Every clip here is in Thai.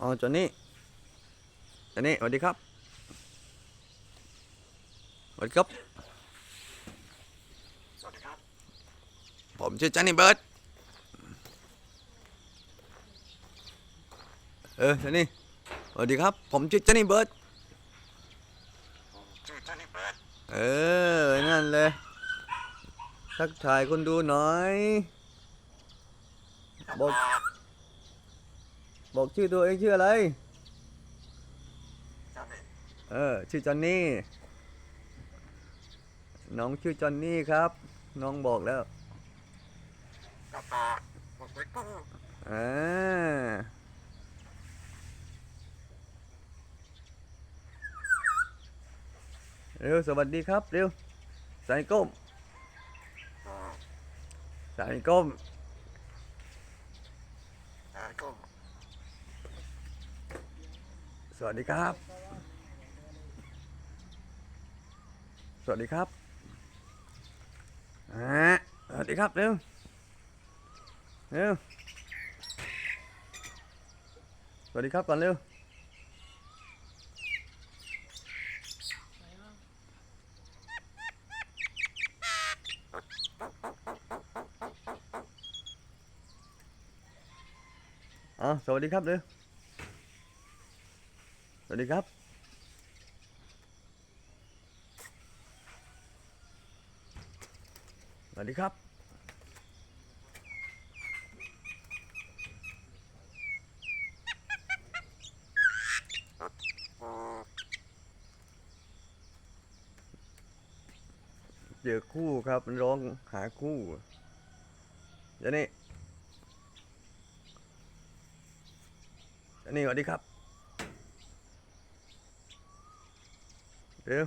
อ๋อจอนนี่จอนนี่สวัสดีครับสวัสดีครับ สวัสดีครับ ผมชื่อจอนนี่เบิร์ดเออจอนนี่สวัสดีครับ ผมชื่อจอนนี่เบิร์ดผมชื่อเจนนี่เบิร์ดเออ นั่นเลยทักทายคนดูหน่อยบอก บอกชื่อตัวเองชื่ออะไรเจนนี่เออ ชื่อจอนนี่ น้องชื่อจอนนี่ครับ น้องบอกแล้วกระปาบอกไปกู้อ่าเร็ว สวัสดีครับ เร็ว สายก้มอ่าสายก้มอ่ากู้ สวัสดีครับ สวัสดีครับสวัสดีครับเร็วเร็วสวัสดีครับก่อนเร็วอ่าสวัสดีครับเร็ว สวัสดีครับ สวัสดีครับ เจอคู่ครับมันร้องหาคู่เดี๋ยวนี้เดี๋ยวนี้สวัสดีครับ เร็ว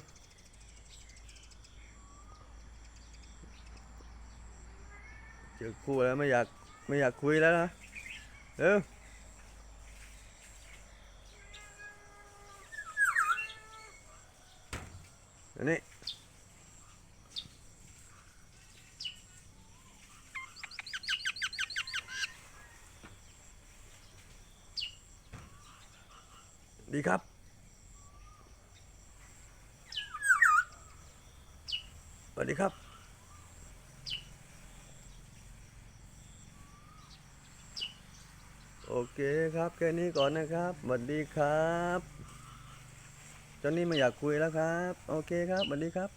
เจอคู่แล้วไม่อยากไม่อยากคุยแล้วนะเร็วเดี๋ยวนี้ดีครับ วัสดีครับโอเคครับแค่นี้ก่อนนะครับสวัสดีครับจอนนี้ไม่อยากคุยแล้วครับ โอเคครับสวัสดีครับ